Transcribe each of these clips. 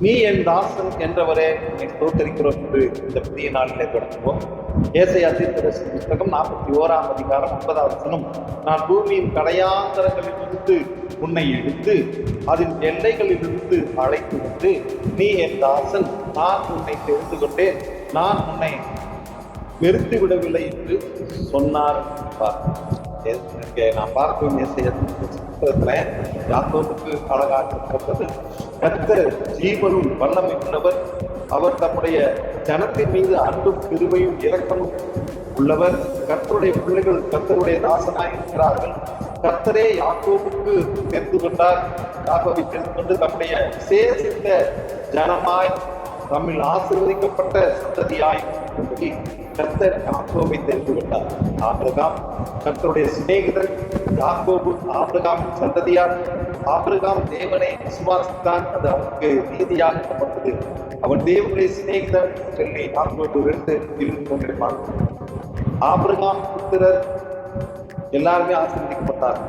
நீ என் தாசன் என்றவரே உன்னை தோத்தரிக்கிறோம் என்று இந்த புதிய நாளிலே தொடங்குவோம். ஏசையா தீர்க்கதரிசி புஸ்தகம் நாற்பத்தி ஓராம் அதிகாரம் ஒன்பதாவது நான் பூமியின் கடையாந்தரங்களிலிருந்து உன்னை எடுத்து அதன் எல்லைகளிலிருந்து அழைத்து வந்து நீ என் தாசன் நான் உன்னை தெரிந்து கொண்டேன் நான் உன்னை வெறுத்து விடவில்லை என்று சொன்னார். என்பார். நான் நாம் பார்க்கும் ஏசையா புத்தகத்துல யாக்கோபுக்கு அழகாக்கப்பட்டது கர்த்தர் ஜீவனும் வல்லமை உள்ளவர் அவர் தம்முடைய ஜனத்தின் மீது அன்பும் கிருபையும் இரக்கமும் உள்ளவர். கர்த்தருடைய பிள்ளைகள் கர்த்தருடைய தாசனாய் இருக்கிறார்கள். கர்த்தரே யாக்கோபுக்கு தெரிந்து கொண்டார். யாக்கோவை தெரிந்து கொண்டு தம்முடைய விசேஷித்த ஜனமாய் தமிழ் ஆசீர்வதிக்கப்பட்ட சந்ததியாய் கர்த்தர் யாக்கோபை தெரிந்து கொண்டார் ஆபிரகாம் கர்த்தருடைய சிநேகிதர் யாக்கோபு ஆபிரகாம் சந்ததியார். ஆபிரகாம் தேவனை விசுவாசித்தான் அது அவனுக்கு நீதியாக எண்ணப்பட்டது அவன் தேவனுடைய சிநேகிதர் சொல்லி யாக்கோபு ரெண்டு இருந்து கொண்டிருப்பான். ஆபிரகாம் புத்திரர் எல்லாருமே ஆசீர்வதிக்கப்பட்டார்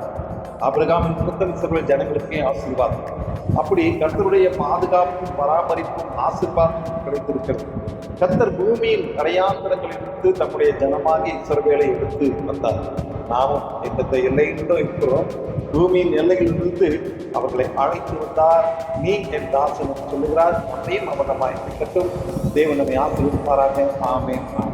ஆபிரகாமின் புத்தன் சிறுவல் ஜனங்களுக்கே ஆசீர்வாதம். அப்படி கர்த்தருடைய பாதுகாப்பும் பராமரிப்பும் ஆசீர்வாதம் கிடைத்திருக்கிறது. கர்த்தர் பூமியின் கரையாந்திரங்களிலிருந்து தம்முடைய ஜனமாகி இஸ்ரவேலை எடுத்து வந்தார். நாமும் எந்தெந்த எல்லையிலும் இருக்கிறோம். பூமியின் எல்லையிலிருந்து அவர்களை அழைத்து வந்தார். நீ என் தாசனம் சொல்லுகிறார். நம்மையும் அவனமாய் இருக்கட்டும் தேவன் ஆசிரியப்பாராக ஆமே ஆமென்.